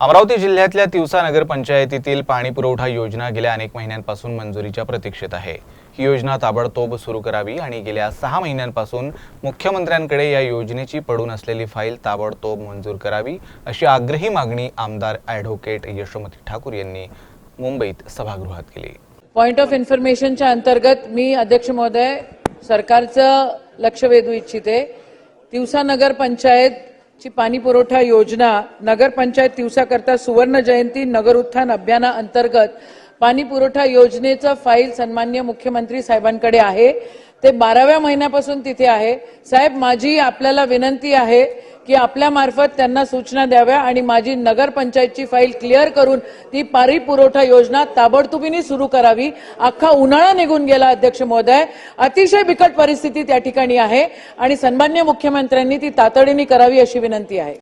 अमरावती जिल्ह्यातल्या तिवसा नगरपंचायतीतील पाणी पुरवठा योजना गेल्या अनेक महिन्यांपासून मंजुरीच्या प्रतीक्षेत आहे. ही योजना ताबडतोब सुरू करावी आणि गेल्या सहा महिन्यांपासून मुख्यमंत्र्यांकडे या योजनेची पडून असलेली फाईल ताबडतोब मंजूर करावी अशी आग्रही मागणी आमदार ॲडव्होकेट यशोमती ठाकूर यांनी मुंबईत सभागृहात केली. पॉइंट ऑफ इन्फॉर्मेशनच्या अंतर्गत मी अध्यक्ष महोदय सरकारचं लक्ष वेधू इच्छिते. तिवसा नगर ची पाणी पुरवठा योजना नगरपंचायत दिवसाकरता सुवर्ण जयंती नगर उत्थान अभियाना अंतर्गत पाणी पुरवठा योजनेचं फाईल सन्मान्य मुख्यमंत्री साहेबांकडे आहे. ते बाराव्या महिन्यापासून तिथे आहे. साहेब माझी आपल्याला विनंती आहे की आपल्या मार्फत त्यांना सूचना द्याव्या आणि माझी नगरपंचायतची फाईल क्लिअर करून ती पारी पुरवठा योजना ताबडतोबीने सुरू करावी. अख्खा उन्हाळा निघून गेला अध्यक्ष महोदय. अतिशय बिकट परिस्थिती त्या ठिकाणी आहे आणि सन्मान्य मुख्यमंत्र्यांनी ती तातडीने करावी अशी विनंती आहे.